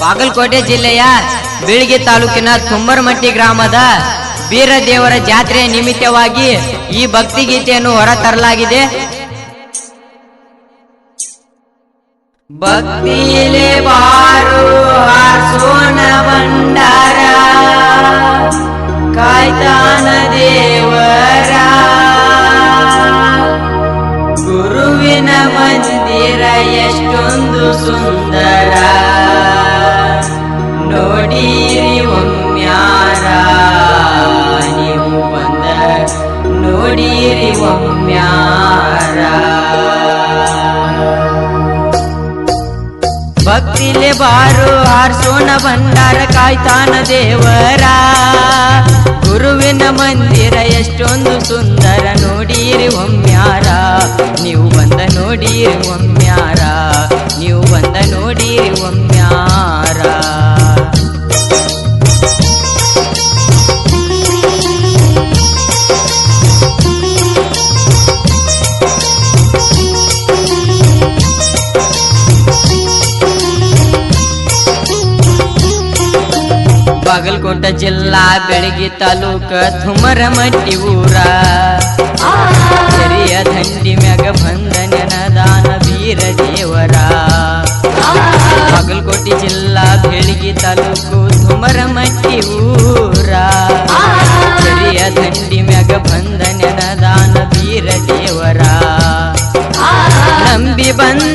ಬಾಗಲಕೋಟೆ ಜಿಲ್ಲೆಯ ಬೀಳ್ಗಿ ತಾಲೂಕಿನ ತುಮ್ಮರಮಟ್ಟಿ ಗ್ರಾಮದ ಬೀರದೇವರ ಜಾತ್ರೆಯ ನಿಮಿತ್ತವಾಗಿ ಈ ಭಕ್ತಿಗೀತೆಯನ್ನು ಹೊರತರಲಾಗಿದೆ. ಭಕ್ತಿಲೆ ಬಾರು ಹಾರ್ಸೋನ ಭಂಡಾರ, ಕಾಯ್ತಾನ ದೇವರ. ಗುರುವಿನ ಮಂದಿರ ಎಷ್ಟೊಂದು ಸುಂದರ ನೋಡಿರಿ ಒಮ್ಮ್ಯಾರ ನೀವು ಬಂದ ನೋಡಿರಿ ಒಮ್ಮ್ಯಾರ ಭಕ್ತಿಲೆ ಬಾರು ಹಾರ್ಸೋಣ ಭಂಡಾರ ಕಾಯ್ತಾನ ದೇವರ. ಗುರುವಿನ ಮಂದಿರ ಎಷ್ಟೊಂದು ಸುಂದರ ನೋಡಿರಿ ಒಮ್ಮ್ಯಾರ ನೀವು ಬಂದ ನೋಡಿರಿ ಒಮ್ಮ್ಯಾರ ಬಾಗಲಕೋಟ ಜಿಲ್ಲಾ ಬೆಳಗಿ ತಾಲೂಕ ಥುಮರಮಟ್ಟಿ ಊರ. ಸರಿಯ ದಂಡಿ ಮ್ಯಾಗ ಬಂದ ನೆನದಾನ ವೀರ ದೇವರ. ಬಾಗಲಕೋಟೆ ಜಿಲ್ಲಾ ಬೆಳಗಿ ತಾಲೂಕು ಥುಮರಮಟ್ಟಿ ಊರ. ಸರಿಯ ದಂಡಿ ಮ್ಯಾಗ ಬಂದ ನೆನದಾನ ವೀರ ದೇವರ. ನಂಬಿ ಬಂದ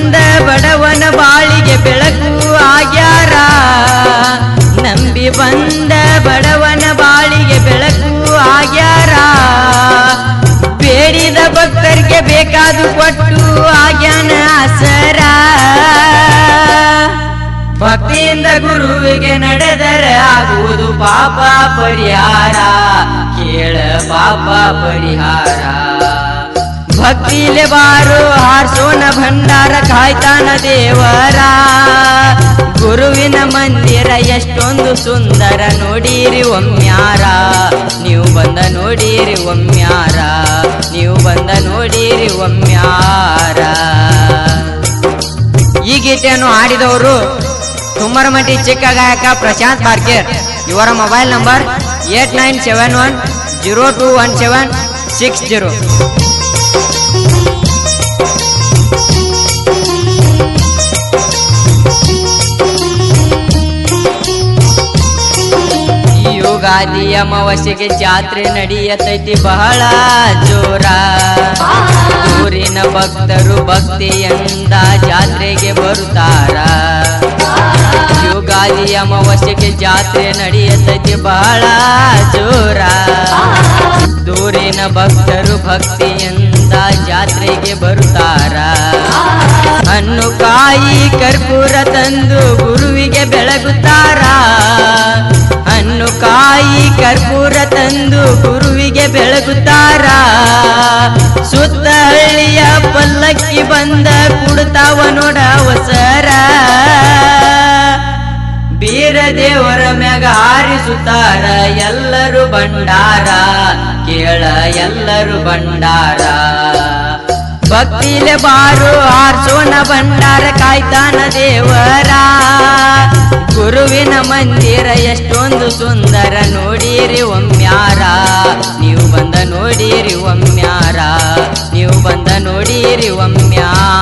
ಬೇಕಾದು ಕೊಟ್ಟು ಆಗ್ಯಾನ ಆಸರ ಭಕ್ತಿಯಿಂದ ಗುರುವಿಗೆ ನಡೆದರೆ ಆಗುವುದು ಪಾಪ ಪರಿಹಾರ. ಕೇಳ ಪಾಪ ಪರಿಹಾರ. ಭಕ್ತಿಲೆ ಬಾರು ಹಾರ್ಸೋಣ ಭಂಡಾರ ಕಾಯ್ತಾನ ದೇವರ. ಗುರುವಿನ ಮಂದಿರ ಎಷ್ಟೊಂದು ಸುಂದರ, ನೋಡಿರಿ ಒಮ್ಮ್ಯಾರ ನೀವು ಬಂದ ನೋಡಿರಿ ಒಮ್ಮ್ಯಾರ ನೀವು ಬಂದ ನೋಡಿರಿ ಒಮ್ಮ್ಯಾರ ಈ ಗೀತೆಯನ್ನು ಆಡಿದವರು ತುಮ್ಮರಮಟ್ಟಿ ಚಿಕ್ಕ ಗಾಯಕ ಪ್ರಶಾಂತ್ ಬಾರ್ಕೇರ್ ಇವರ mobile number eight nine seven one zero two one seven six zero. Ugadi ಅಮಾವಾಸ್ಯೆಗೆ ಜಾತ್ರೆ ನಡೆಯತೈತಿ ಬಹಳ ಜೋರ. ಊರಿನ ಭಕ್ತರು ಭಕ್ತಿಯಿಂದ ಜಾತ್ರೆಗೆ ಬರುತ್ತಾರ. ಯುಗಾದಿ ಅಮಾವಾಸ್ಯೆಗೆ ಜಾತ್ರೆ ನಡೆಯತೈತಿ ಬಹಳ ಜೋರ. ದೂರಿನ ಭಕ್ತರು ಭಕ್ತಿಯಿಂದ ಜಾತ್ರೆಗೆ ಬರುತ್ತಾರ. ಹಣ್ಣು ಕಾಯಿ ಕರ್ಪೂರ ತಂದು ಗುರುವಿಗೆ ಬೆಳಗುತ್ತಾರ. ಸುತ್ತ ಹಳ್ಳಿಯ ಪಲ್ಲಕ್ಕಿ ಬಂದ ಕುಡ್ತಾವ ನೋಡ ಹೊಸರ ಬೀರ ದೇವರ ಮ್ಯಾಗ ಹಾರಿಸುತ್ತಾರ ಎಲ್ಲರೂ ಬಂಡಾರ ಕೇಳ ಎಲ್ಲರೂ ಬಂಡಾರ ಭಕ್ತಿಲೆ ಬಾರು ಆರ್ಸೋಣ ಭಂಡಾರ ಕಾಯ್ತಾನ ದೇವರ. ಗುರುವಿನ ಮಂದಿರ ಎಷ್ಟೊಂದು ಸುಂದರ ನೋಡಿರಿ ಒಮ್ಮ್ಯಾರ ಬಂದ ನೋಡಿರಿ ಒಮ್ಮ್ಯಾರ. ನೀವು ಬಂದ ನೋಡಿರಿ ಒಮ್ಮ್ಯಾರ.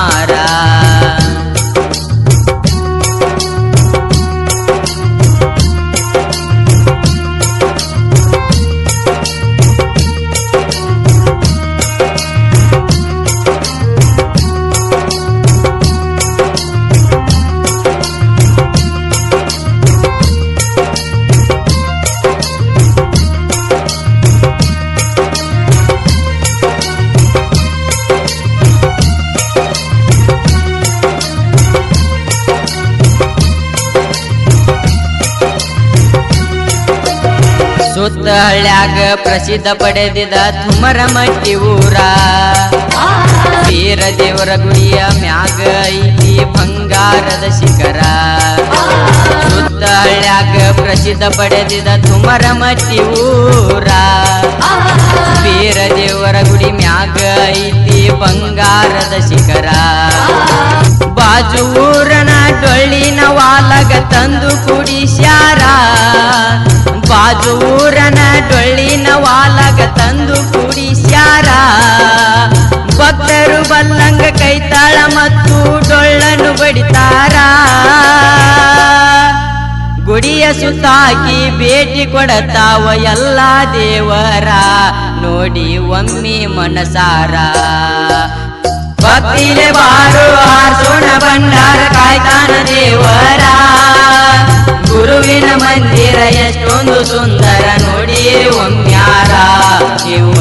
ಸುತ್ತ ಹಳ್ಳ್ಯಾಗ ಪ್ರಸಿದ್ಧ ಪಡೆದಿದ ತುಮರಮಟ್ಟಿ ಊರ. ವೀರ ದೇವರ ಗುಡಿಯ ಮ್ಯಾಗ ಐತಿ ಬಂಗಾರದ ಶಿಖರ. ಸುತ್ತ ಹಳ್ಳ್ಯಾಗ ಪ್ರಸಿದ್ಧ ಪಡೆದಿದ ತುಮರಮಟ್ಟಿ ಊರ. ವೀರ ದೇವರ ಗುಡಿ ಮ್ಯಾಗ ಐತಿ ಬಂಗಾರದ ಶಿಖರ. ಬಾಜು ಊರನ ಡೊಳ್ಳಿನ ವಾಲಗ ತಂದು ಕುಡಿಸ್ಯಾರ. ಬಾಜು ಬಡಿತಾರ ಗುಡಿಯ ಸುತ್ತಾಕಿ ಭೇಟಿ ಕೊಡತಾವ ಎಲ್ಲ ದೇವರ. ನೋಡಿ ಒಮ್ಮೆ ಮನಸಾರ. ಭಕ್ತಿಲೆ ಬಾರು ಆರ್ಸೋಣ ಭಂಡಾರ ಕಾಯ್ತಾನ ದೇವರ. ಗುರುವಿನ ಮಂದಿರ ಎಷ್ಟೊಂದು ಸುಂದರ. ನೋಡಿಯೇ ಒಮ್ಮ್ಯಾರ ನೀವು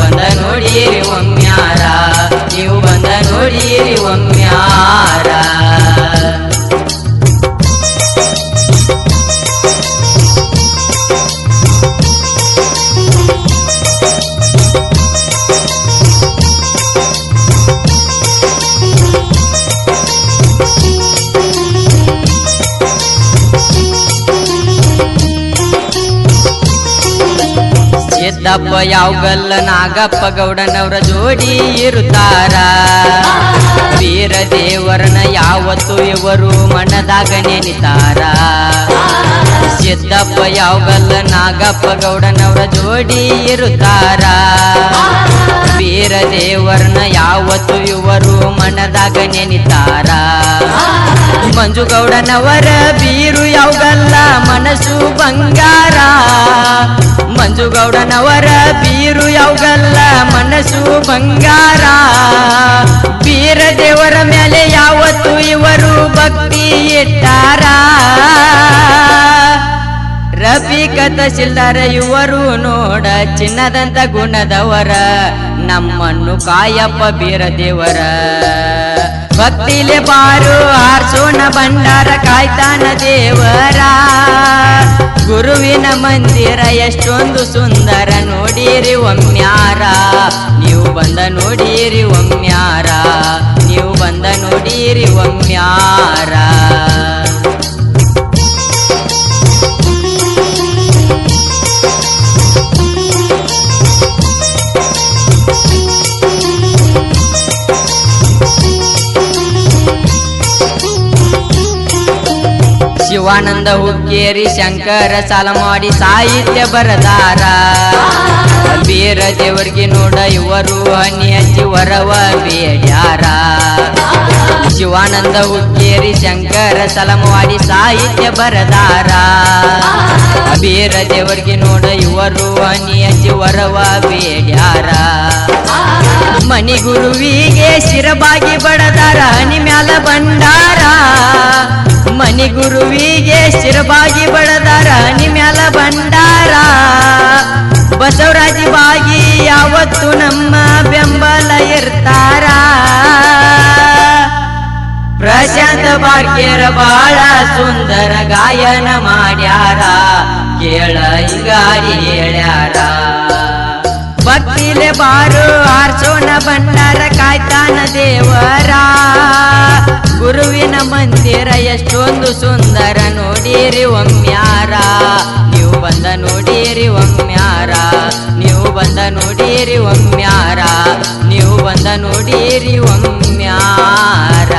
ಸಿದ್ದಪ್ಪ ಯಾವಗಲ್ಲ ನಾಗಪ್ಪ ಗೌಡನವರ ಜೋಡಿ ಇರುತ್ತಾರ? ವೀರ ದೇವರನ ಯಾವತ್ತು ಇವರು ಮನದಾಗ ನೆನಿತಾರ? ಸಿದ್ದಪ್ಪ ಯಾವಗಲ್ಲ ನಾಗಪ್ಪ ಗೌಡನವರ ಜೋಡಿ ಇರುತ್ತಾರ? ವೀರ ದೇವರನ ಯಾವತ್ತು ಇವರು ಮನದಾಗ ನೆನಿತಾರ? ಮಂಜುಗೌಡನವರ ಬೀರು ಯಾವಗಲ್ಲ, ಮನಸ್ಸು ಬಂಗಾರ. ಮಂಜುಗೌಡನವರ ಬೀರು ಯಾವಗಲ್ಲ, ಮನಸ್ಸು ಬಂಗಾರ. ಬೀರ ದೇವರ ಮೇಲೆ ಯಾವತ್ತು ಇವರು ಭಕ್ತಿ ಇಟ್ಟಾರ? ರಫೀಕ ಶಿಲ್ಲರ ಇವರು ನೋಡ ಚಿನ್ನದಂತ ಗುಣದವರ, ನಮ್ಮನ್ನು ಕಾಯಪ್ಪ ಬೀರ ದೇವರ ಭಕ್ತಿಲೆ ಬಾರು ಆರ್ಸೋಣ ಭಂಡಾರ ಕಾಯ್ತಾನ ದೇವರ. ಗುರುವಿನ ಮಂದಿರ ಎಷ್ಟೊಂದು ಸುಂದರ, ನೋಡಿರಿ ಒಮ್ಮ್ಯಾರ ನೀವು ಬಂದ ನೋಡಿರಿ ಒಮ್ಮ್ಯಾರ ನೀವು ಬಂದ ನೋಡಿರಿ ಒಮ್ಮ್ಯಾರ ಶಿವಾನಂದ ಹುಕ್ಕೇರಿ ಶಂಕರ ಸಾಲ ಮಾಡಿ ಸಾಹಿತ್ಯ ಬರದಾರ. ಬೀರ ದೇವರಿಗೆ ನೋಡ ಇವರು ಹನಿ ಹಚ್ಚಿ ವರವ ಬೇಡ್ಯಾರ. ಶಿವಾನಂದ ಹುಕ್ಕೇರಿ ಶಂಕರ ಸಲಮವಾಡಿ ಸಾಹಿತ್ಯ ಬರದಾರ. ಬೀರ ದೇವರಿಗೆ ನೋಡ ಇವರು ಹನಿ ಹಚ್ಚಿ ವರವ ಬೇಡ್ಯಾರ. ಮನಿ ಗುರುವಿಗೆ ಶಿರಬಾಗಿ ಬಡದಾರ, ಹನಿ ಮ್ಯಾಲ ಬಂಡಾರ. ಗುರುವಿಗೆ ಶಿರಬಾಗಿ ಬಡದಾರ ನಿಮ್ಮೆಲ್ಲ ಬಂಡಾರ ಬಸವರಾಜಿ ಬಾಗಿ ಯಾವತ್ತು ನಮ್ಮ ಬೆಂಬಲ ಇರ್ತಾರ. ಪ್ರಶಾಂತ ಬಾಗ್ಯರ ಬಾಳ ಸುಂದರ ಗಾಯನ ಮಾಡ್ಯಾರ. ಕೇಳ ಹಿಂಗಾರಿ ಹೇಳ್ಯಾರ. ಭಕ್ತಿಲೆ ಬಾರು ಆರ್ಸೋಣ ಬಂಡಾರ ಕಾಯ್ತಾನ ದೇವರ. ಗುರುವಿನ ಮಂದಿರ ಎಷ್ಟೊಂದು ಸುಂದರ ನೋಡಿರಿ ಒಮ್ಮ್ಯಾರ ನೀವು ಬಂದ ನೋಡಿರಿ ಒಮ್ಮ್ಯಾರ ನೀವು ಬಂದ ನೋಡಿರಿ ಒಮ್ಮ್ಯಾರ ನೀವು ಬಂದ ನೋಡಿರಿ ಒಮ್ಮ್ಯಾರ